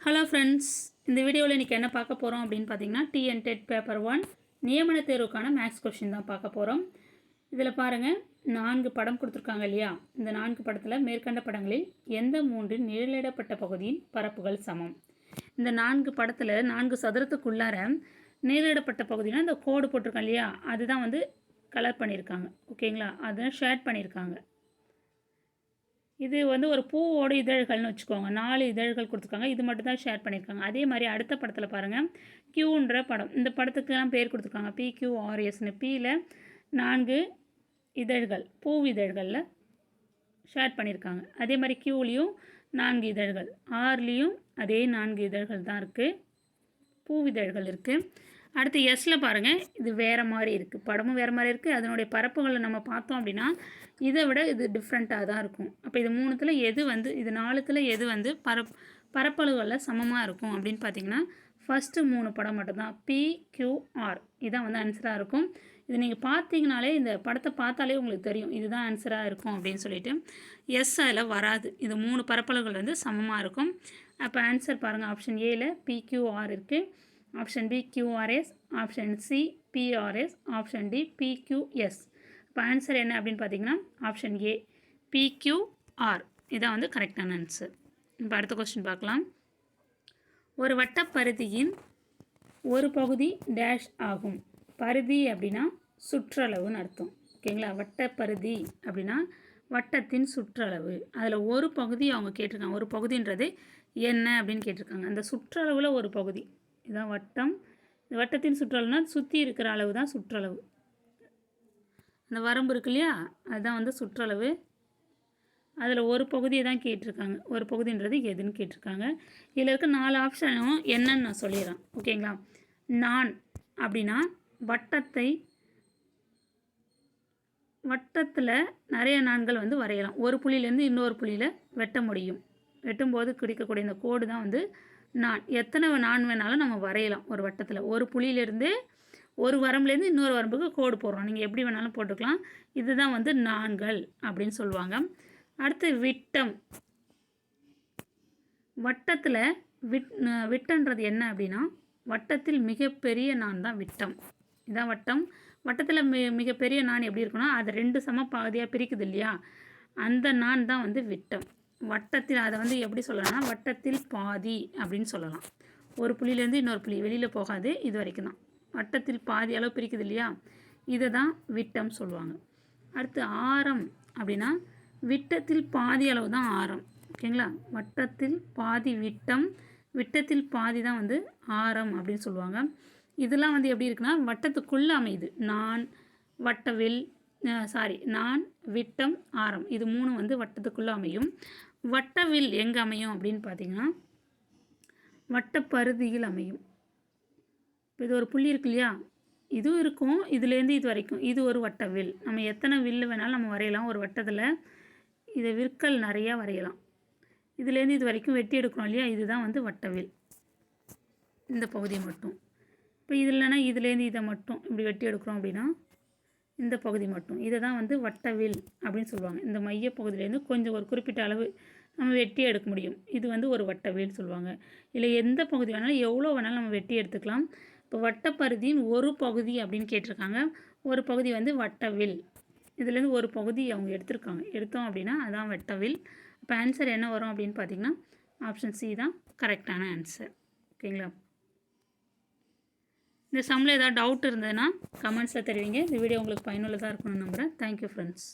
Hello friends இந்த வீடியோவில் இன்றைக்கி என்ன பார்க்க போகிறோம் அப்படின்னு பார்த்தீங்கன்னா டிஎன் டெட் பேப்பர் ஒன் நியமன தேர்வுக்கான மேக்ஸ் கொஷின் தான் பார்க்க போகிறோம் இதில் பாருங்கள் நான்கு படம் கொடுத்துருக்காங்க இல்லையா? இந்த நான்கு படத்தில் மேற்கண்ட படங்களில் எந்த மூன்று நிழலிடப்பட்ட பகுதியின் பரப்புகள் சமம்? இந்த நான்கு படத்தில் நான்கு சதுரத்துக்குள்ளார நிழலிடப்பட்ட பகுதினா இந்த கோடு போட்டிருக்காங்க இல்லையா? அதுதான் வந்து கலர் பண்ணியிருக்காங்க. ஓகேங்களா அதை ஷேட் பண்ணியிருக்காங்க. இது வந்து ஒரு பூவோட இதழ்கள்னு வச்சுக்கோங்க. நாலு இதழ்கள் கொடுத்துருக்காங்க. இது மட்டும் தான் ஷேர் பண்ணியிருக்காங்க. அதே மாதிரி அடுத்த படத்தில் பாருங்கள் க்யூன்ற படம். இந்த படத்துக்கெல்லாம் பேர் கொடுத்துருக்காங்க. பி கியூ ஆர்எஸ்னு பியில் நான்கு இதழ்கள் பூ இதழ்களில் ஷேர் பண்ணியிருக்காங்க. அதே மாதிரி க்யூலேயும் நான்கு இதழ்கள் ஆர்லேயும் அதே நான்கு இதழ்கள் தான் இருக்குது பூவிதழ்கள் இருக்குது அடுத்து எஸ்ஸில் பாருங்கள் இது வேறு மாதிரி இருக்குது படமும் வேறு மாதிரி இருக்குது அதனுடைய பரப்புகளை நம்ம பார்த்தோம் அப்படின்னா இதை விட இது டிஃப்ரெண்ட்டாக தான் இருக்கும். அப்போ இது மூணுத்தில் எது வந்து இது நாலுத்தில் எது வந்து பரப் பரப்பளவுகளில் சமமாக இருக்கும் அப்படின்னு பார்த்தீங்கன்னா ஃபஸ்ட்டு மூணு படம் மட்டும்தான். பிக்யூஆர் இதுதான் வந்து ஆன்சராக இருக்கும். இது நீங்கள் பார்த்தீங்கனாலே இந்த படத்தை பார்த்தாலே உங்களுக்கு தெரியும். இதுதான் ஆன்சராக இருக்கும் அப்படின்னு சொல்லிட்டு எஸ் அதில் வராது. இது மூணு பரப்பளவுகள் வந்து சமமாக இருக்கும். அப்போ ஆன்சர் பாருங்கள் ஆப்ஷன் ஏல பிக்யூஆர் இருக்குது option B QRS option C PRS option D PQS இப்போ ஆன்சர் என்ன அப்படின்னு பார்த்தீங்கன்னா ஆப்ஷன் ஏ பிக்யூஆர் இதான் வந்து கரெக்டான ஆன்சர் இப்போ அடுத்த கொஸ்டின் பார்க்கலாம். ஒரு வட்டப்பருதியின் ஒரு பகுதி டேஷ் ஆகும். பருதி அப்படின்னா சுற்றளவுன்னு அர்த்தம். ஓகேங்களா வட்டப்பருதி அப்படின்னா வட்டத்தின் சுற்றளவு. அதில் ஒரு பகுதி அவங்க கேட்டிருக்காங்க. ஒரு பகுதின்றது என்ன அப்படின்னு கேட்டிருக்காங்க. அந்த சுற்றளவில் ஒரு பகுதி. இதுதான் வட்டம். இந்த வட்டத்தின் சுற்றளவுனா சுற்றி இருக்கிற அளவு தான் சுற்றளவு. அந்த வரம்பு இருக்கு இல்லையா? அதுதான் வந்து சுற்றளவு. அதில் ஒரு பகுதியை தான் கேட்டிருக்காங்க. ஒரு பகுதின்றது எதுன்னு கேட்டிருக்காங்க. இதில் இருக்க நாலு ஆப்ஷனும் என்னன்னு நான் சொல்லிடுறேன். ஓகேங்களா? நான் அப்படின்னா வட்டத்தை வட்டத்தில் நிறைய நான்கள் வந்து வரையலாம். ஒரு புள்ளியிலேருந்து இன்னொரு புள்ளியில் வெட்ட முடியும். வெட்டும்போது கிடைக்கக்கூடிய இந்த கோடு தான் வந்து நான் எத்தனை நான் வேணாலும் நம்ம வரையலாம் ஒரு வட்டத்தில். ஒரு புள்ளியிலேருந்து ஒரு வரம்புலேருந்து இன்னொரு வரம்புக்கு கோடு போடுறோம். நீங்கள் எப்படி வேணாலும் போட்டுக்கலாம். இதுதான் வந்து நான்கள் அப்படின்னு சொல்லுவாங்க. அடுத்து விட்டம். வட்டத்தில் விட் விட்டன்றது என்ன அப்படின்னா வட்டத்தில் மிகப்பெரிய நான் தான் விட்டம். இதான் வட்டம். வட்டத்தில் மி மிகப்பெரிய நான் எப்படி இருக்குன்னா அது ரெண்டு சம பாதியாக பிரிக்குது இல்லையா? அந்த நான் தான் வந்து விட்டம். வட்டத்தில் அதை வந்து எப்படி சொல்லலாம்னா வட்டத்தில் பாதி அப்படின்னு சொல்லலாம். ஒரு புள்ளியிலேருந்து இன்னொரு புள்ளி வெளியில் போகாது இது வரைக்கும் தான் வட்டத்தில் பாதி அளவு பிரிக்குது இல்லையா? இதை தான் விட்டம் சொல்லுவாங்க. அடுத்து ஆரம் அப்படின்னா விட்டத்தில் பாதி அளவு தான் ஆரம் ஓகேங்களா வட்டத்தில் பாதி விட்டம் விட்டத்தில் பாதி தான் வந்து ஆரம் அப்படின்னு சொல்லுவாங்க. இதெல்லாம் வந்து எப்படி இருக்குன்னா வட்டத்துக்குள்ளே அமையுது. நான் வட்டவில் சாரி நான் விட்டம் ஆரம். இது மூணு வந்து வட்டத்துக்குள்ளே அமையும். வட்டவில் எங்கே அமையும் அப்படின்னு பார்த்தீங்கன்னா வட்டப்பருதியில் அமையும். இப்போ இது ஒரு புள்ளி இருக்கு இல்லையா? இதுவும் இருக்கும் இதுலேருந்து இது வரைக்கும். இது ஒரு வட்டவில். நம்ம எத்தனை வில்லு வேணாலும் நம்ம வரையலாம். ஒரு வட்டத்தில் இதை விற்கல் நிறையா வரையலாம். இதுலேருந்து இது வரைக்கும் வெட்டி எடுக்கிறோம் இல்லையா? இதுதான் வந்து வட்டவில். இந்த பகுதி மட்டும். இப்போ இதுலனா இதுலேருந்து இதை மட்டும் இப்படி வெட்டி எடுக்கிறோம் அப்படின்னா இந்த பகுதி மட்டும். இதை தான் வந்து வட்டவில் அப்படின்னு சொல்லுவாங்க. இந்த மையப்பகுதியிலேருந்து கொஞ்சம் ஒரு குறிப்பிட்ட அளவு நம்ம வெட்டி எடுக்க முடியும். இது வந்து ஒரு வட்டவில் சொல்லுவாங்க. இல்லை எந்த பகுதி வேணாலும் எவ்வளோ வேணாலும் நம்ம வெட்டி எடுத்துக்கலாம். இப்போ வட்டப்பருதியின் ஒரு பகுதி அப்படின்னு கேட்டிருக்காங்க. ஒரு பகுதி வந்து வட்டவில். இதுலேருந்து ஒரு பகுதி அவங்க எடுத்திருக்காங்க. எடுத்தோம் அப்படின்னா அதான் வெட்டவில். இப்போ ஆன்சர் என்ன வரும் அப்படின்னு பார்த்தீங்கன்னா ஆப்ஷன் சி தான் கரெக்டான ஆன்சர் ஓகேங்களா? இந்த சம்மில் ஏதாவது டவுட் இருந்ததுன்னா கமெண்ட்ஸில் தெரிவிங்க. இந்த வீடியோ உங்களுக்கு பயனுள்ளதாக இருக்கணும்னு நம்புகிறேன் தேங்க்யூ ஃப்ரெண்ட்ஸ்